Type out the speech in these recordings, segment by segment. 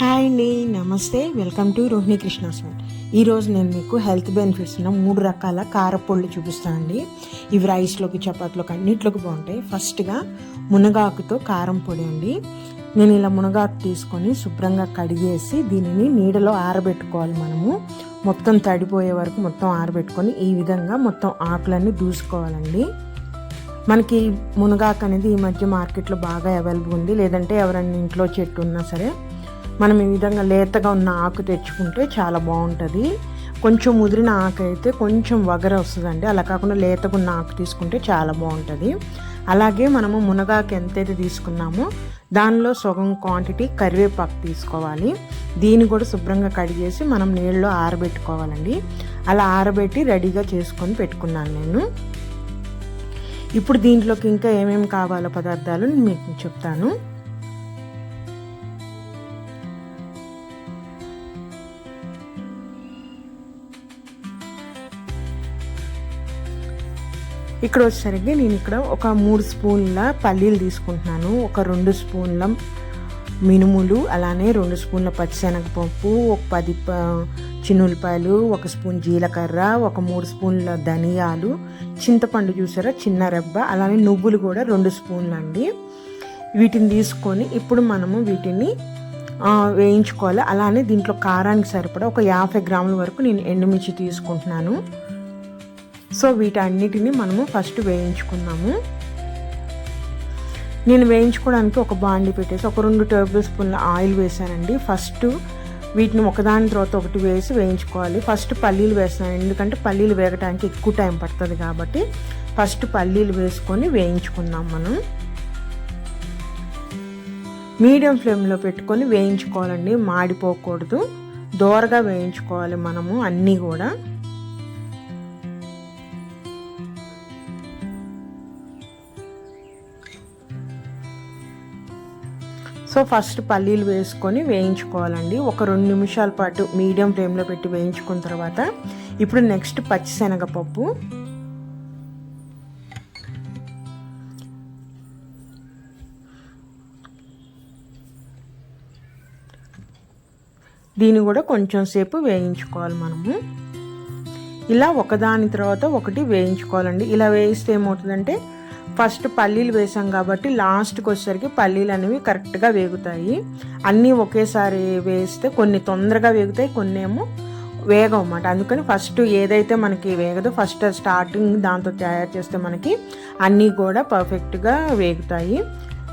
Hi అండి నమస్తే. Welcome to Rohini Krishna Swami ఈరోజు నేను మీకు హెల్త్ బెనిఫిట్స్ ఉన్న మూడు రకాల కారపొళ్ళు చూపిస్తానండి ఇవి రైస్లోకి చపాతీలోకి అన్నిట్లోకి బాగుంటాయి. ఫస్ట్గా మునగాకుతో కారం పొడి అండి. నేను ఇలా మునగాకు తీసుకొని శుభ్రంగా కడిగేసి దీనిని నీడలో ఆరబెట్టుకోవాలి మనము. మొత్తం తడిపోయే వరకు మొత్తం ఆరబెట్టుకొని ఈ విధంగా మొత్తం ఆకులన్నీ దూసుకోవాలండి. మనకి మునగాకు అనేది ఈ మధ్య మార్కెట్లో బాగా అవైలబుల్ ఉంది. లేదంటే ఎవరైనా ఇంట్లో చెట్టు ఉన్నా సరే మనం ఈ విధంగా లేతగా ఉన్న ఆకు తెచ్చుకుంటే చాలా బాగుంటుంది. కొంచెం ముదిరిన ఆకు అయితే కొంచెం వగర వస్తుందండి. అలా కాకుండా లేతగా ఉన్న ఆకు తీసుకుంటే చాలా బాగుంటుంది. అలాగే మనము మునగాకు ఎంతైతే తీసుకున్నామో దానిలో సగం క్వాంటిటీ కరివేపాకు తీసుకోవాలి. దీన్ని కూడా శుభ్రంగా కడిగేసి మనం నీళ్ళలో ఆరబెట్టుకోవాలండి. అలా ఆరబెట్టి రెడీగా చేసుకొని పెట్టుకున్నాను నేను. ఇప్పుడు దీంట్లోకి ఇంకా ఏమేమి కావాలో పదార్థాలు మీకు చెప్తాను. ఇక్కడ వచ్చేసరికి నేను ఇక్కడ ఒక మూడు స్పూన్ల పల్లీలు తీసుకుంటున్నాను. ఒక రెండు స్పూన్ల మినుములు అలానే రెండు స్పూన్ల పచ్చిశనగపప్పు ఒక పది చిన్నులపాయలు ఒక స్పూన్ జీలకర్ర ఒక మూడు స్పూన్ల ధనియాలు చింతపండు చూసారా చిన్న రెబ్బ అలానే నువ్వులు కూడా రెండు స్పూన్లు అండి. వీటిని తీసుకొని ఇప్పుడు మనము వీటిని వేయించుకోవాలి. అలానే దీంట్లో కారానికి సరిపడా ఒక యాభై గ్రాముల వరకు నేను ఎండుమిర్చి తీసుకుంటున్నాను. సో వీటన్నిటిని మనము ఫస్ట్ వేయించుకున్నాము నేను వేయించుకోవడానికి ఒక బాండి పెట్టేసి ఒక రెండు టేబుల్ స్పూన్ల ఆయిల్ వేసానండి ఫస్ట్ వీటిని ఒకదాని తర్వాత ఒకటి వేసి వేయించుకోవాలి. ఫస్ట్ పల్లీలు వేస్తాను ఎందుకంటే పల్లీలు వేగడానికి ఎక్కువ టైం పడుతుంది కాబట్టి ఫస్ట్ పల్లీలు వేసుకొని వేయించుకుందాం మనం. మీడియం ఫ్లేమ్లో పెట్టుకొని వేయించుకోవాలండి మాడిపోకూడదు. దోరగా వేయించుకోవాలి మనము అన్నీ కూడా. సో ఫస్ట్ పల్లీలు వేసుకొని వేయించుకోవాలండి. ఒక రెండు నిమిషాల పాటు మీడియం ఫ్లేమ్లో పెట్టి వేయించుకున్న తర్వాత ఇప్పుడు నెక్స్ట్ పచ్చిశనగపప్పు. దీన్ని కూడా కొంచెం సేపు వేయించుకోవాలి మనము. ఇలా ఒకదాని తర్వాత ఒకటి వేయించుకోవాలండి. ఇలా వేయిస్తే ఏమవుతుందంటే ఫస్ట్ పల్లీలు వేసాం కాబట్టి లాస్ట్కి వచ్చేసరికి పల్లీలు అనేవి కరెక్ట్గా వేగుతాయి. అన్నీ ఒకేసారి వేస్తే కొన్ని తొందరగా వేగుతాయి కొన్ని ఏమో వేగం అన్నమాట. అందుకని ఫస్ట్ ఏదైతే మనకి వేగదో ఫస్ట్ స్టార్టింగ్ దాంతో తయారు చేస్తే మనకి అన్నీ కూడా పర్ఫెక్ట్గా వేగుతాయి.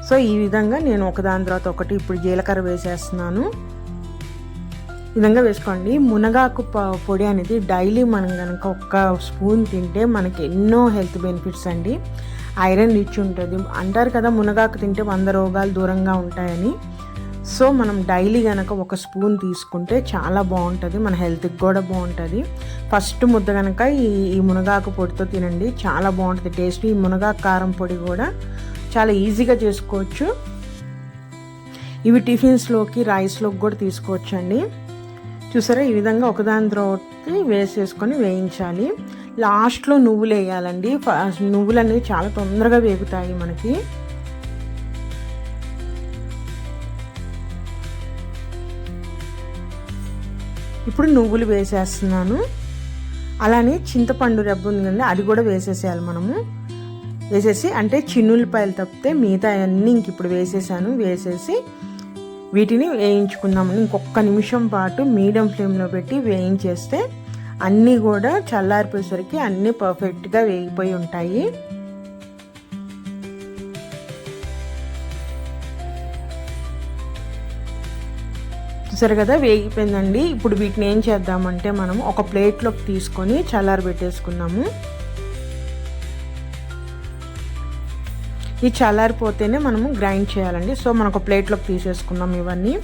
సో ఈ విధంగా నేను ఒకదాని తర్వాత ఒకటి ఇప్పుడు జీలకర్ర వేసేస్తున్నాను. విధంగా వేసుకోండి. మునగాకు పొడి అనేది డైలీ మనం కనుక ఒక్క స్పూన్ తింటే మనకి ఎన్నో హెల్త్ బెనిఫిట్స్ అండి. ఐరన్ రిచ్ ఉంటుంది. అంటారు కదా మునగాకు తింటే వంద రోగాలు దూరంగా ఉంటాయని. సో మనం డైలీ కనుక ఒక స్పూన్ తీసుకుంటే చాలా బాగుంటుంది. మన హెల్త్కి కూడా బాగుంటుంది. ఫస్ట్ ముద్ద కనుక ఈ ఈ మునగాకు పొడితో తినండి. చాలా బాగుంటుంది. టేస్ట్ ఈ మునగాకు కారం పొడి కూడా చాలా ఈజీగా చేసుకోవచ్చు. ఇవి టిఫిన్స్లోకి రైస్లోకి కూడా తీసుకోవచ్చు అండి చూసారా? ఈ విధంగా ఒకదాని తర్వాత వేసేసుకొని వేయించాలి. లాస్ట్లో నువ్వులు వేయాలండి. నువ్వులు అనేవి చాలా తొందరగా వేగుతాయి మనకి. ఇప్పుడు నువ్వులు వేసేస్తున్నాను. అలానే చింతపండు రెబ్బ ఉంది అది కూడా వేసేసేయాలి మనము. వేసేసి అంటే చిన్నులపాయలు తప్పితే మిగతా అన్నీ ఇంక ఇప్పుడు వేసేసాను. వేసేసి వీటిని వేయించుకుందాము ఇంకొక నిమిషం పాటు మీడియం ఫ్లేమ్లో పెట్టి వేయించేస్తే అన్నీ కూడా చల్లారిపోయేసరికి అన్నీ పర్ఫెక్ట్గా వేగిపోయి ఉంటాయి. చూసారు కదా వేగిపోయిందండి. ఇప్పుడు వీటిని ఏం చేద్దామంటే మనం ఒక ప్లేట్లోకి తీసుకొని చల్లారి పెట్టేసుకున్నాము ఈ చల్లారిపోతేనే మనము గ్రైండ్ చేయాలండి. సో మనం ఒక ప్లేట్లోకి తీసేసుకున్నాం ఇవన్నీ.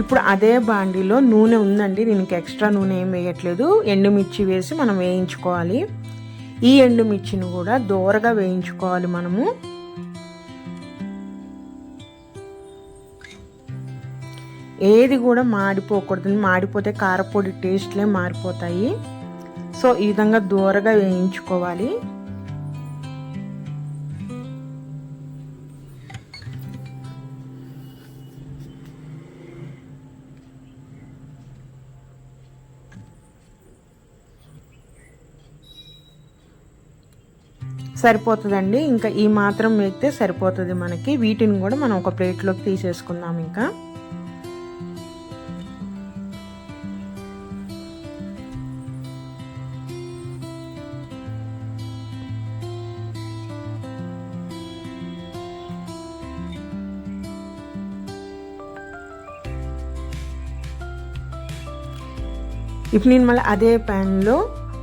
ఇప్పుడు అదే బాండీలో నూనె ఉందండి. దీనికి ఎక్స్ట్రా నూనె ఏం వేయట్లేదు. ఎండుమిర్చి వేసి మనం వేయించుకోవాలి. ఈ ఎండుమిర్చిని కూడా దూరగా వేయించుకోవాలి మనము. ఏది కూడా మాడిపోకూడదు. మాడిపోతే కారపొడి టేస్ట్లే మారిపోతాయి. సో ఈ విధంగా దూరగా వేయించుకోవాలి. సరిపోతుందండి. ఇంకా ఈ మాత్రం వేస్తే సరిపోతుంది మనకి. వీటిని కూడా మనం ఒక ప్లేట్లోకి తీసేసుకుందాం ఇంకా. ఇప్పుడు నేను మళ్ళీ అదే ప్యాన్లో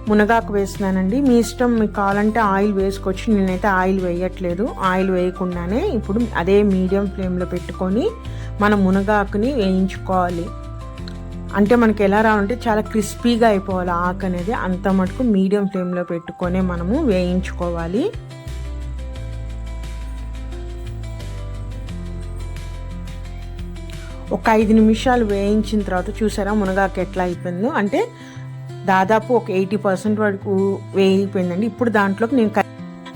మునగాకు వేస్తున్నానండి. మీ ఇష్టం మీకు కావాలంటే ఆయిల్ వేసుకోవచ్చు. నేనైతే ఆయిల్ వేయట్లేదు. ఆయిల్ వేయకుండానే ఇప్పుడు అదే మీడియం ఫ్లేమ్లో పెట్టుకొని మనం మునగాకుని వేయించుకోవాలి. అంటే మనకి ఎలా రావాలంటే చాలా క్రిస్పీగా అయిపోవాలి ఆకు అనేది. అంత మటుకు మీడియం ఫ్లేమ్లో పెట్టుకొని మనము వేయించుకోవాలి. ఒక ఐదు నిమిషాలు వేయించిన తర్వాత చూసారా మునగాకు ఎట్లా అయిపోయిందో. అంటే దాదాపు ఒక ఎయిటీ పర్సెంట్ వరకు వేయిపోయిందండి. ఇప్పుడు దాంట్లోకి నేను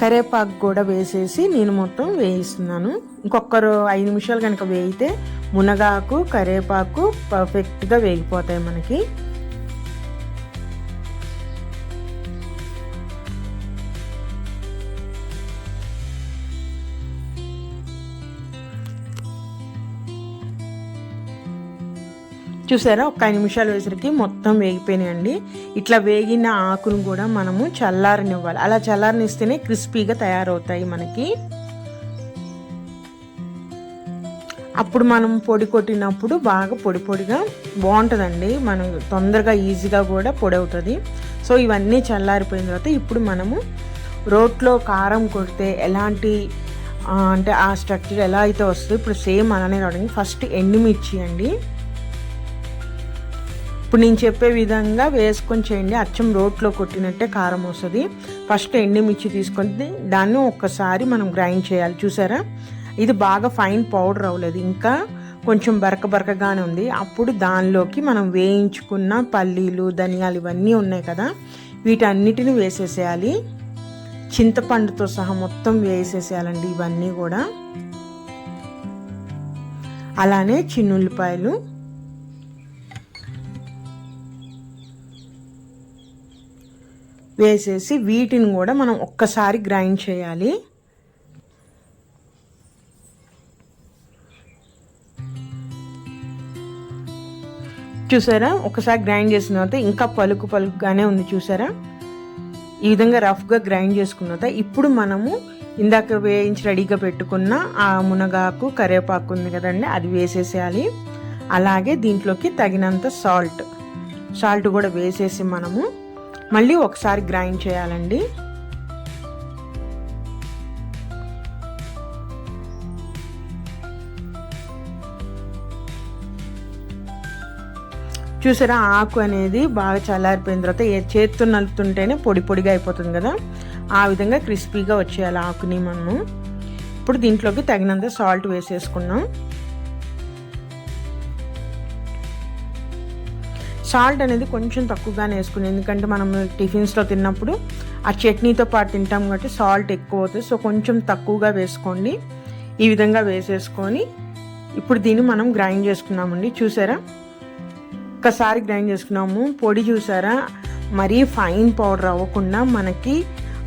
కరేపాకు కూడా వేసేసి నేను మొత్తం వేయిస్తున్నాను. ఇంకొకరు ఐదు నిమిషాలు కనుక వేయితే మునగాకు కరేపాకు పర్ఫెక్ట్గా వేగిపోతాయి మనకి. చూసారా? ఒక ఐదు నిమిషాలు వేసరికి మొత్తం వేగిపోయినాయండి. ఇట్లా వేగిన ఆకును కూడా మనము చల్లారనివ్వాలి. అలా చల్లారనిస్తేనే క్రిస్పీగా తయారవుతాయి మనకి. అప్పుడు మనం పొడి కొట్టినప్పుడు బాగా పొడి పొడిగా బాగుంటుందండి. మనం తొందరగా ఈజీగా కూడా పొడి అవుతుంది. సో ఇవన్నీ చల్లారిపోయిన తర్వాత ఇప్పుడు మనము రోట్లో కారం కొడితే ఎలాంటి అంటే ఆ స్ట్రక్చర్ ఎలా అయితే వస్తుందో ఇప్పుడు సేమ్ అలానే రావడానికి ఫస్ట్ ఎండుమిర్చి అండి. ఇప్పుడు నేను చెప్పే విధంగా వేసుకొని చేయండి. అచ్చం రోట్లో కొట్టినట్టే కారం వస్తుంది. ఫస్ట్ ఎండుమిర్చి తీసుకొని దాన్ని ఒక్కసారి మనం గ్రైండ్ చేయాలి. చూసారా? ఇది బాగా ఫైన్ పౌడర్ అవ్వలేదు. ఇంకా కొంచెం బరక బరకగానే ఉంది. అప్పుడు దానిలోకి మనం వేయించుకున్న పల్లీలు ధనియాలు ఇవన్నీ ఉన్నాయి కదా వీటన్నిటిని వేసేసేయాలి. చింతపండుతో సహా మొత్తం వేసేసేయాలండి ఇవన్నీ కూడా. అలానే చిన్నుల్లిపాయలు వేసేసి వీటిని కూడా మనం ఒక్కసారి గ్రైండ్ చేయాలి. చూసారా? ఒకసారి గ్రైండ్ చేసిన తర్వాత ఇంకా పలుకు పలుకుగానే ఉంది చూసారా? ఈ విధంగా రఫ్గా గ్రైండ్ చేసుకున్న తర్వాత ఇప్పుడు మనము ఇందాక వేయించి రెడీగా పెట్టుకున్న ఆ మునగాకు కరివేపాకు ఉంది కదండి అది వేసేసేయాలి. అలాగే దీంట్లోకి తగినంత సాల్ట్ సాల్ట్ కూడా వేసేసి మనము మళ్ళీ ఒకసారి గ్రైండ్ చేయాలండి. చూసారా ఆకు అనేది బాగా చల్లారిపోయిన తర్వాత ఏ చేత్తో నలుపుతుంటేనే పొడి పొడిగా అయిపోతుంది కదా. ఆ విధంగా క్రిస్పీగా వచ్చేయాలి ఆకుని మనము. ఇప్పుడు దీంట్లోకి తగినంత సాల్ట్ వేసేసుకున్నాం. సాల్ట్ అనేది కొంచెం తక్కువగానే వేసుకుని ఎందుకంటే మనం టిఫిన్స్లో తిన్నప్పుడు ఆ చట్నీతో పాటు తింటాం కాబట్టి సాల్ట్ ఎక్కువ అవుతుంది. సో కొంచెం తక్కువగా వేసుకోండి. ఈ విధంగా వేసేసుకొని ఇప్పుడు దీన్ని మనం గ్రైండ్ చేసుకున్నామండి. చూసారా? ఒక్కసారి గ్రైండ్ చేసుకున్నాము. పొడి చూసారా? మరీ ఫైన్ పౌడర్ అవ్వకుండా మనకి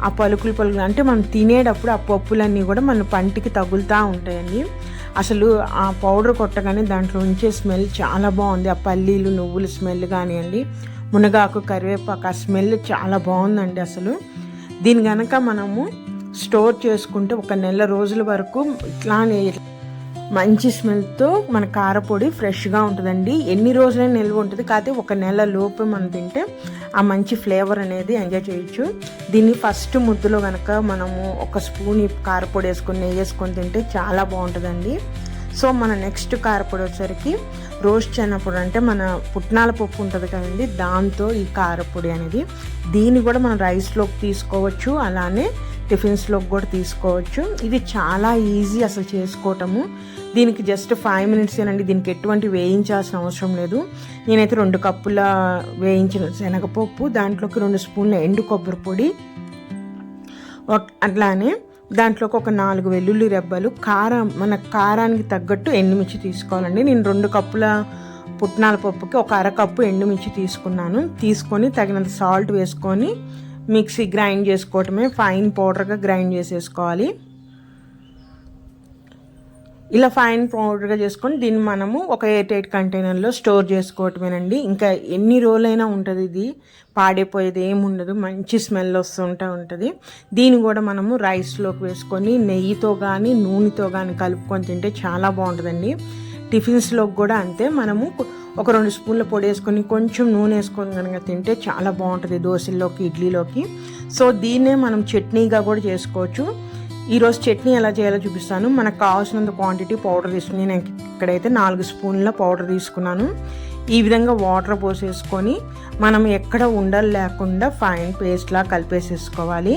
ఆ పలుకులు పలుకులు అంటే మనం తినేటప్పుడు ఆ పప్పులన్నీ కూడా మన పంటికి తగులుతూ ఉంటాయండి. అసలు ఆ పౌడర్ కొట్టగానే దాంట్లో ఉంచే స్మెల్ చాలా బాగుంది. ఆ పల్లీలు నువ్వులు స్మెల్ కానివ్వండి మునగాకు కరివేపాకు ఆ స్మెల్ చాలా బాగుందండి అసలు. దీని కనుక మనము స్టోర్ చేసుకుంటే ఒక నెల రోజుల వరకు ఇట్లానే మంచి స్మెల్తో మన కారపొడి ఫ్రెష్గా ఉంటుందండి. ఎన్ని రోజులైనా నిల్వ ఉంటుంది. కాకపోతే ఒక నెల లోపు మనం తింటే ఆ మంచి ఫ్లేవర్ అనేది ఎంజాయ్ చేయొచ్చు. దీన్ని ఫస్ట్ ముద్దులో కనుక మనము ఒక స్పూన్ కారపొడి వేసుకొని నెయ్యి వేసుకొని తింటే చాలా బాగుంటుందండి. సో మన నెక్స్ట్ కారపొడి వచ్చేసరికి రోస్ట్ చేయనప్పుడు అంటే మన పుట్నాల పప్పు ఉంటుంది కదండి దాంతో ఈ కారపొడి అనేది. దీన్ని కూడా మనం రైస్లోకి తీసుకోవచ్చు. అలానే టిఫిన్స్లోకి కూడా తీసుకోవచ్చు. ఇది చాలా ఈజీ అసలు చేసుకోవటము. దీనికి జస్ట్ ఫైవ్ మినిట్స్ ఏనండి. దీనికి ఎటువంటి వేయించాల్సిన అవసరం లేదు. నేనైతే రెండు కప్పుల వేయించిన శనగపప్పు దాంట్లోకి రెండు స్పూన్ల ఎండు కొబ్బరి పొడి అట్లానే దాంట్లోకి ఒక నాలుగు వెల్లుల్లి రెబ్బలు కారం మన కారానికి తగ్గట్టు ఎండుమిర్చి తీసుకోవాలండి. నేను రెండు కప్పుల పుట్నాల పప్పుకి ఒక అరకప్పు ఎండుమిర్చి తీసుకున్నాను. తీసుకొని తగినంత సాల్ట్ వేసుకొని మిక్సీ గ్రైండ్ చేసుకోవటమే ఫైన్ పౌడర్గా గ్రైండ్ చేసేసుకోవాలి. ఇలా ఫైన్ పౌడర్గా చేసుకొని దీన్ని మనము ఒక ఎయిట్ ఎయిట్ కంటైనర్లో స్టోర్ చేసుకోవటమేనండి. ఇంకా ఎన్ని రోజులైనా ఉంటుంది ఇది. పాడైపోయేది ఏముండదు. మంచి స్మెల్ వస్తుంటూ ఉంటుంది. దీన్ని కూడా మనము రైస్లోకి వేసుకొని నెయ్యితో కానీ నూనెతో కానీ కలుపుకొని తింటే చాలా బాగుంటుందండి. టిఫిన్స్లోకి కూడా అంతే. మనము ఒక రెండు స్పూన్ల పొడి వేసుకొని కొంచెం నూనె వేసుకొని కనుక తింటే చాలా బాగుంటుంది దోశల్లోకి ఇడ్లీలోకి. సో దీన్నే మనం చట్నీగా కూడా చేసుకోవచ్చు. ఈరోజు చట్నీ ఎలా చేయాలో చూపిస్తాను. మనకు కావాల్సినంత క్వాంటిటీ పౌడర్ తీసుకుని నేను ఇక్కడైతే నాలుగు స్పూన్ల పౌడర్ తీసుకున్నాను. ఈ విధంగా వాటర్ పోసేసుకొని మనం ఎక్కడ ఉండలు లేకుండా ఫైన్ పేస్ట్లా కలిపేసేసుకోవాలి.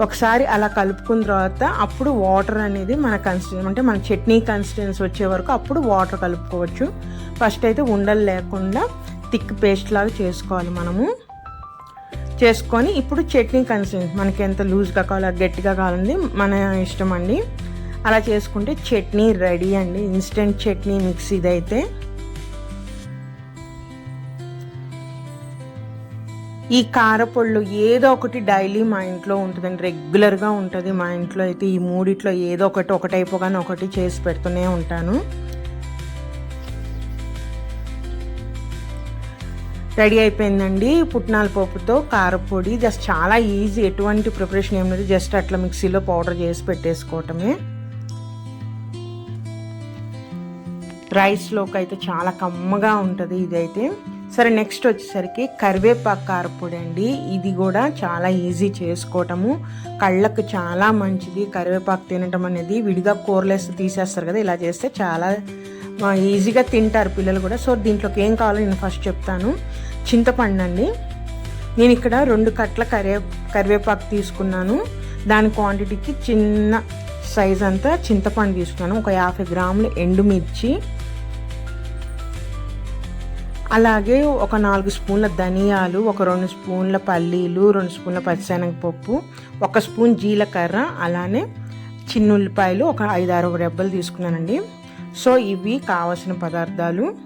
ఒకసారి అలా కలుపుకున్న తర్వాత అప్పుడు వాటర్ అనేది మన కన్సిస్టెన్స్ అంటే మన చట్నీ కన్సిస్టెన్స్ వచ్చే వరకు అప్పుడు వాటర్ కలుపుకోవచ్చు. ఫస్ట్ అయితే ఉండలు లేకుండా థిక్ పేస్ట్ లాగా చేసుకోవాలి మనము. చేసుకొని ఇప్పుడు చట్నీ కన్సిస్టెన్స్ మనకి ఎంత లూజ్గా కావాలో గట్టిగా కావాలండి మన ఇష్టం అండి. అలా చేసుకుంటే చట్నీ రెడీ అండి. ఇన్స్టెంట్ చట్నీ మిక్స్ ఇదైతే. ఈ కారపళ్ళు ఏదో ఒకటి డైలీ మా ఇంట్లో ఉంటుందండి. రెగ్యులర్గా ఉంటుంది మా ఇంట్లో అయితే ఈ మూడిట్లో ఏదో ఒకటి ఒకటైపోగానే ఒకటి చేసి పెడుతూనే ఉంటాను. రెడీ అయిపోయిందండి పుట్నాల పప్పుతో కారపొడి. జస్ట్ చాలా ఈజీ ఎటువంటి ప్రిపరేషన్ ఏం లేదు. జస్ట్ అట్లా మిక్సీలో పౌడర్ చేసి పెట్టేసుకోవటమే. రైస్లోకి అయితే చాలా కమ్మగా ఉంటుంది ఇదైతే. సరే నెక్స్ట్ వచ్చేసరికి కరివేపాకు కారపొడి అండి. ఇది కూడా చాలా ఈజీ చేసుకోవటము. కళ్ళకు చాలా మంచిది. కరివేపాకు తినటం అనేది విడిగా కూరలేసి తీసేస్తారు కదా ఇలా చేస్తే చాలా ఈజీగా తింటారు పిల్లలు కూడా. సో దీంట్లోకి ఏం కావాలో నేను ఫస్ట్ చెప్తాను. చింతపండు అండి నేను ఇక్కడ రెండు కట్ల కరివే కరివేపాకు తీసుకున్నాను. దాని క్వాంటిటీకి చిన్న సైజ్ అంతా చింతపండు తీసుకున్నాను. ఒక యాభై గ్రాములు ఎండుమిర్చి అలాగే ఒక నాలుగు స్పూన్ల ధనియాలు ఒక రెండు స్పూన్ల పల్లీలు రెండు స్పూన్ల పచ్చిశనగపప్పు ఒక స్పూన్ జీలకర్ర అలానే చిన్నుల్లిపాయలు ఒక ఐదు ఆరు రెబ్బలు తీసుకున్నానండి. సో ఇవి కావలసిన పదార్థాలు.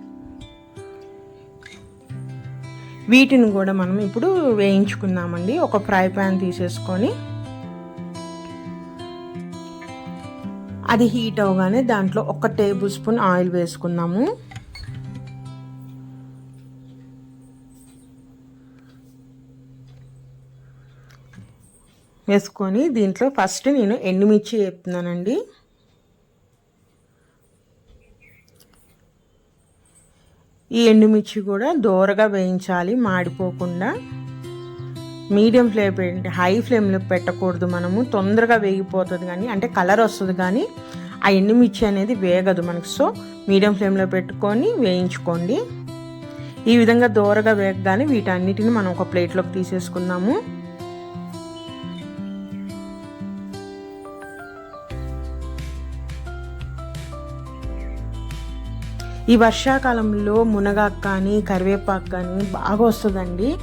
వీటిని కూడా మనం ఇప్పుడు వేయించుకుందామండి. ఒక ఫ్రై ప్యాన్ తీసేసుకొని అది హీట్ అవగానే దాంట్లో ఒక టేబుల్ స్పూన్ ఆయిల్ వేసుకుందాము. వేసుకొని దీంట్లో ఫస్ట్ నేను ఎండుమిర్చి వేపుతున్నానండి. ఈ ఎండుమిర్చి కూడా దోరగా వేయించాలి మాడిపోకుండా. మీడియం ఫ్లేమ్ పెట్టి హై ఫ్లేమ్లో పెట్టకూడదు మనము. తొందరగా వేగిపోతుంది కానీ అంటే కలర్ వస్తుంది కానీ ఆ ఎండుమిర్చి అనేది వేగదు మనకు. సో మీడియం ఫ్లేమ్లో పెట్టుకొని వేయించుకోండి. ఈ విధంగా దోరగా వేగగానే వీటన్నిటిని మనం ఒక ప్లేట్లోకి తీసేసుకుందాము. ఈ వర్షాకాలంలో మునగాకు కానీ కరివేపాకు కానీ బాగా వస్తుందండి.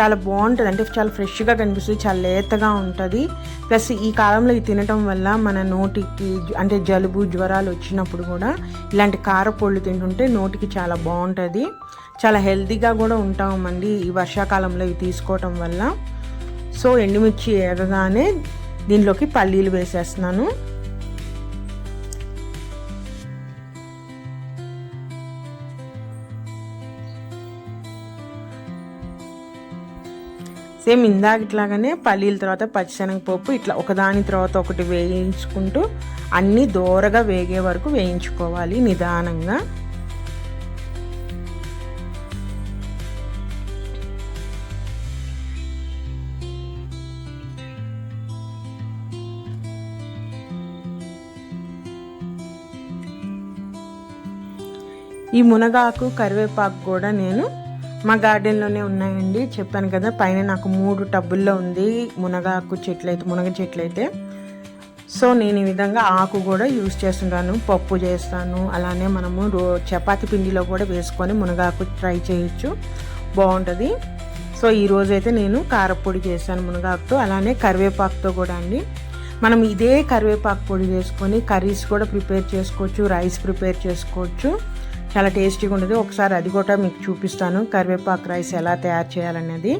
చాలా బాగుంటుంది. అంటే చాలా ఫ్రెష్గా కనిపిస్తుంది. చాలా లేతగా ఉంటుంది. ప్లస్ ఈ కాలంలో ఇది తినటం వల్ల మన నోటికి అంటే జలుబు జ్వరాలు వచ్చినప్పుడు కూడా ఇలాంటి కారపొళ్ళు తింటుంటే నోటికి చాలా బాగుంటుంది. చాలా హెల్తీగా కూడా ఉంటామండి ఈ వర్షాకాలంలో ఇవి తీసుకోవటం వల్ల. సో ఎండుమిర్చి ఎగగానే దీనిలోకి పల్లీలు వేసేస్తున్నాను. సేమ్ ఇందాకట్లాగానే పల్లీల తర్వాత పచ్చిశనగపప్పు ఇట్లా ఒకదాని తర్వాత ఒకటి వేయించుకుంటూ అన్నీ దోరగా వేగే వరకు వేయించుకోవాలి నిదానంగా. ఈ మునగాకు కరివేపాకు కూడా నేను మా గార్డెన్లోనే ఉన్నాయండి. చెప్పాను కదా పైన నాకు మూడు టబ్బుల్లో ఉంది మునగాకు చెట్లు అయితే మునగ చెట్లు అయితే సో నేను ఈ విధంగా ఆకు కూడా యూజ్ చేస్తుంటాను పప్పు చేస్తాను. అలానే మనము రో చపాతి పిండిలో కూడా వేసుకొని మునగాకు ట్రై చేయొచ్చు. బాగుంటుంది. సో ఈరోజు అయితే నేను కారపొడి చేశాను మునగాకుతో అలానే కరివేపాకుతో కూడా అండి. మనం ఇదే కరివేపాకు పొడి చేసుకొని కర్రీస్ కూడా ప్రిపేర్ చేసుకోవచ్చు రైస్ ప్రిపేర్ చేసుకోవచ్చు. చాలా టేస్టీగా ఉంటుంది ఒకసారి అది కూడా మీకు చూపిస్తాను. కరివేపాకు రైస్ ఎలా తయారు చేయాలనేది.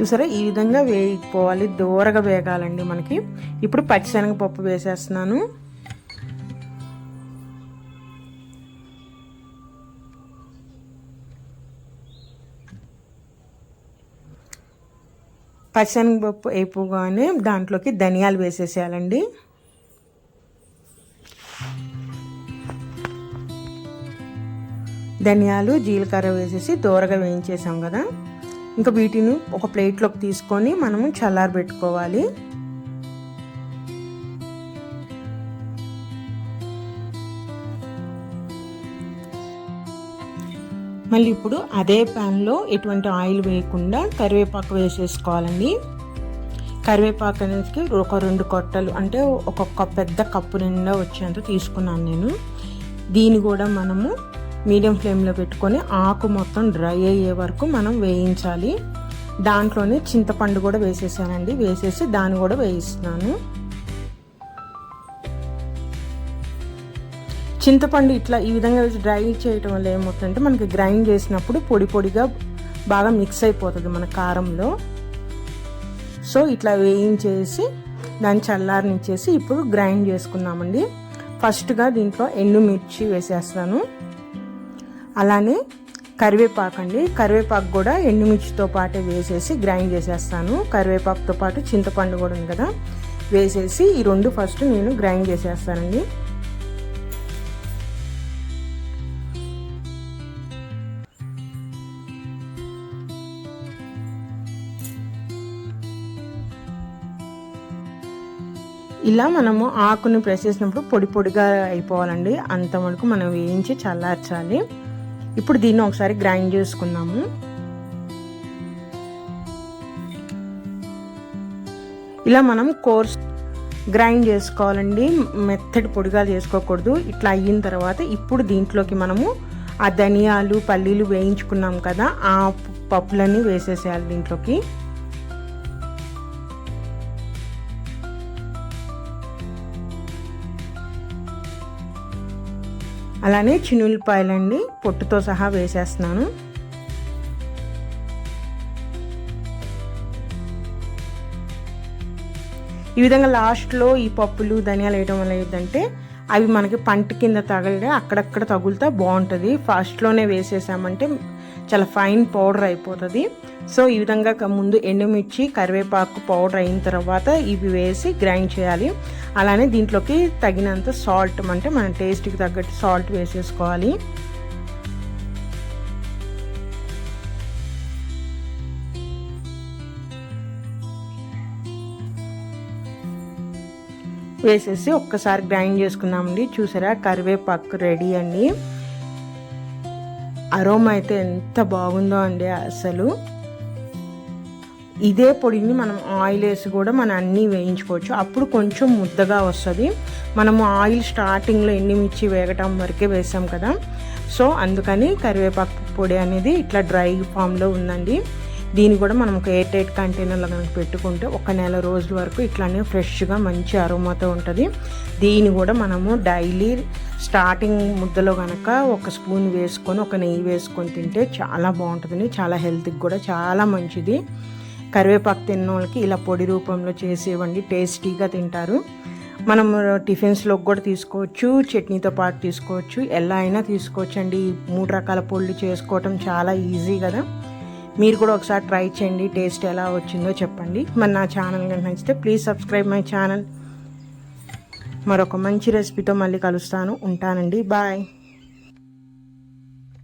చూసారా? ఈ విధంగా వేయిపోవాలి దూరగా వేగాలండి మనకి. ఇప్పుడు పచ్చిశనగపప్పు వేసేస్తున్నాను. పచ్చనిపప్పు అయిపోగానే దాంట్లోకి ధనియాలు వేసేసేయాలండి. ధనియాలు జీలకర్ర వేసేసి దూరగా వేయించేసాం కదా. ఇంకా వీటిని ఒక ప్లేట్లోకి తీసుకొని మనము చల్లారబెట్టుకోవాలి. మళ్ళీ ఇప్పుడు అదే ప్యాన్లో ఎటువంటి ఆయిల్ వేయకుండా కరివేపాకు వేసేసుకోవాలండి. కరివేపాకు అనేది ఒక రెండు కొట్టలు అంటే ఒక్కొక్క పెద్ద కప్పు నిండా వచ్చేంత తీసుకున్నాను నేను. దీన్ని కూడా మనము మీడియం ఫ్లేమ్లో పెట్టుకొని ఆకు మొత్తం డ్రై అయ్యే వరకు మనం వేయించాలి. దాంట్లోనే చింతపండు కూడా వేసేసానండి. వేసేసి దాన్ని కూడా వేయిస్తున్నాను. చింతపండు ఇట్లా ఈ విధంగా డ్రై చేయటం వల్ల ఏమవుతుందంటే మనకి గ్రైండ్ చేసినప్పుడు పొడి పొడిగా బాగా మిక్స్ అయిపోతుంది మన కారంలో. సో ఇట్లా వేయించేసి దాన్ని చల్లారనిచ్చేసి ఇప్పుడు గ్రైండ్ చేసుకుందామండి. ఫస్ట్గా దీంట్లో ఎండుమిర్చి వేసేస్తాను. అలానే కరివేపాకు అండి. కరివేపాకు కూడా ఎండుమిర్చితో పాటు వేసేసి గ్రైండ్ చేసేస్తాను. కరివేపాకుతో పాటు చింతపండు కూడా ఉంది కదా. వేసేసి ఈ రెండు ఫస్ట్ నేను గ్రైండ్ చేసేస్తానండి. ఇలా మనము ఆకుని ప్రెస్ చేసినప్పుడు పొడి పొడిగా అయిపోవాలండి. అంత వరకు మనం వేయించి చల్లార్చాలి. ఇప్పుడు దీన్ని ఒకసారి గ్రైండ్ చేసుకుందాము. ఇలా మనం కోర్స్ గ్రైండ్ చేసుకోవాలండి. మెత్తటి పొడిగా చేసుకోకూడదు. ఇట్లా అయిన తర్వాత ఇప్పుడు దీంట్లోకి మనము ఆ ధనియాలు పల్లీలు వేయించుకున్నాం కదా ఆ పప్పులన్నీ వేసేసేయాలి దీంట్లోకి. అలానే చినుల్లిపాయలండి పొట్టుతో సహా వేసేస్తున్నాను. ఈ విధంగా లాస్ట్లో ఈ పప్పులు ధనియాలు వేయడం వల్ల ఏంటంటే అవి మనకి పంట కింద తగలడే అక్కడక్కడ తగులుతా బాగుంటుంది. ఫస్ట్లోనే వేసేసామంటే చాలా ఫైన్ పౌడర్ అయిపోతుంది. సో ఈ విధంగా ముందు ఎండుమిర్చి కరివేపాకు పౌడర్ అయిన తర్వాత ఇవి వేసి గ్రైండ్ చేయాలి. అలానే దీంట్లోకి తగినంత సాల్ట్ అంటే మన టేస్ట్కి తగ్గట్టు సాల్ట్ వేసేసుకోవాలి. వేసేసి ఒక్కసారి గ్రైండ్ చేసుకుందామండి. చూసారా? కరివేపాకు రెడీ అండి. అరోమా అయితే ఎంత బాగుందో అండి అసలు. ఇదే పొడిని మనం ఆయిల్ వేసి కూడా మనం అన్నీ వేయించుకోవచ్చు. అప్పుడు కొంచెం ముద్దగా వస్తుంది. మనము ఆయిల్ స్టార్టింగ్లో ఎండిమిర్చి వేగటం వరకే వేసాం కదా. సో అందుకని కరివేపాకు పొడి అనేది ఇట్లా డ్రై ఫామ్లో ఉందండి. దీన్ని కూడా మనం ఒక ఎయిర్ టైట్ కంటైనర్లో కనుక పెట్టుకుంటే ఒక నెల రోజుల వరకు ఇట్లానే ఫ్రెష్గా మంచి అరోమాతో ఉంటుంది. దీన్ని కూడా మనము డైలీ స్టార్టింగ్ ముద్దలో కనుక ఒక స్పూన్ వేసుకొని ఒక నెయ్యి వేసుకొని తింటే చాలా బాగుంటుంది చాలా హెల్త్కి కూడా చాలా మంచిది. కరివేపాకు తిన్న వాళ్ళకి ఇలా పొడి రూపంలో చేసేవండి టేస్టీగా తింటారు. మనం టిఫిన్స్లోకి కూడా తీసుకోవచ్చు చట్నీతో పాటు తీసుకోవచ్చు ఎలా అయినా తీసుకోవచ్చు అండి మూడు రకాల పొళ్ళు చేసుకోవటం చాలా ఈజీ కదా. మీరు కూడా ఒకసారి ట్రై చేయండి టేస్ట్ ఎలా వచ్చిందో చెప్పండి. మరి నా ఛానల్ కనుక నచ్చితే ప్లీజ్ సబ్స్క్రైబ్ మై ఛానల్. మరొక మంచి రెసిపీతో మళ్ళీ కలుస్తాను. ఉంటానండి. బాయ్.